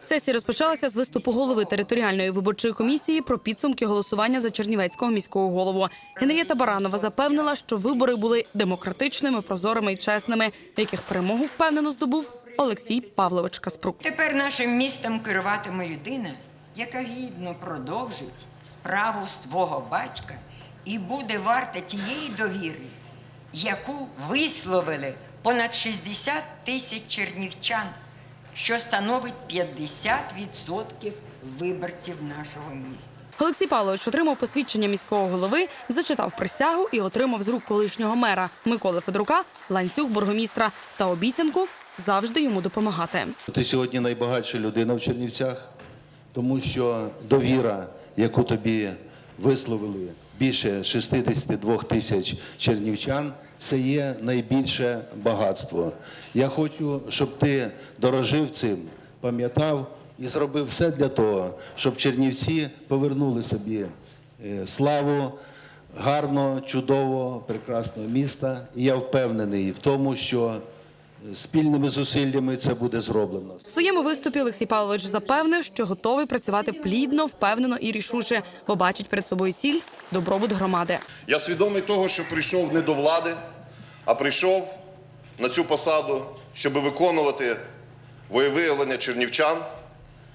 Сесія розпочалася з виступу голови територіальної виборчої комісії про підсумки голосування за Чернівецького міського голову. Генрієта Баранова запевнила, що вибори були демократичними, прозорими і чесними, яких перемогу впевнено здобув Олексій Павлович Каспрук. Тепер нашим містом керуватиме людина, яка гідно продовжить справу свого батька і буде варта тієї довіри, яку висловили понад 60 тисяч чернівчан, що становить 50% виборців нашого міста. Олексій Павлович отримав посвідчення міського голови, зачитав присягу і отримав з рук колишнього мера Миколи Федорука ланцюг бургомістра та обіцянку завжди йому допомагати. Ти сьогодні найбагатша людина в Чернівцях, тому що довіра, яку тобі висловили більше 62 тисяч чернівчан, це є найбільше багатство. Я хочу, щоб ти дорожив цим, пам'ятав і зробив все для того, щоб чернівці повернули собі е, славу гарного, чудового, прекрасного міста. І я впевнений в тому, що спільними зусиллями це буде зроблено. В своєму виступі Олексій Павлович запевнив, що готовий працювати плідно, впевнено і рішуче, бо бачить перед собою ціль добробут громади. Я свідомий того, що прийшов не до влади, а прийшов на цю посаду, щоб виконувати воєвиявлення чернівчан,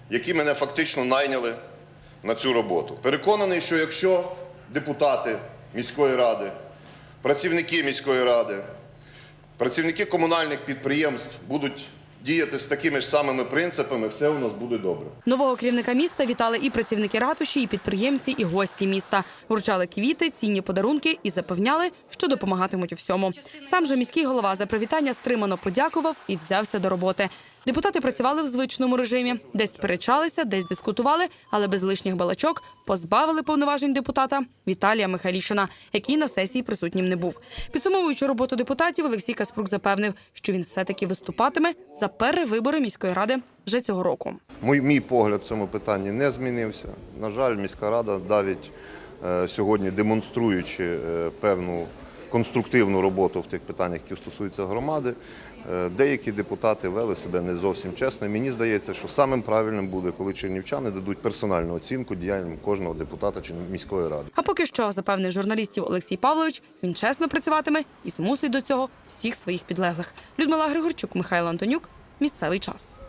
які мене фактично найняли на цю роботу. Переконаний, що якщо депутати міської ради, працівники міської ради, працівники комунальних підприємств будуть діяти з такими ж самими принципами, все у нас буде добре. Нового керівника міста вітали і працівники ратуші, і підприємці, і гості міста. Вручали квіти, цінні подарунки і запевняли, що допомагатимуть у всьому. Сам же міський голова за привітання стримано подякував і взявся до роботи. Депутати працювали в звичному режимі, десь сперечалися, десь дискутували, але без лишніх балачок позбавили повноважень депутата Віталія Михайлішина, який на сесії присутнім не був. Підсумовуючи роботу депутатів, Олексій Каспрук запевнив, що він все-таки виступатиме за перевибори міської ради вже цього року. Мій, мій погляд в цьому питанні не змінився. На жаль, міська рада навіть е, сьогодні демонструючи е, певну конструктивну роботу в тих питаннях, які стосуються громади, е, деякі депутати вели себе не зовсім чесно. Мені здається, що самим правильним буде, коли чернівчани дадуть персональну оцінку діянням кожного депутата чи міської ради. А поки що, запевнив журналістів Олексій Павлович, він чесно працюватиме і змусить до цього всіх своїх підлеглих. Людмила Григорчук, Михайло Антонюк. miejscowy czas.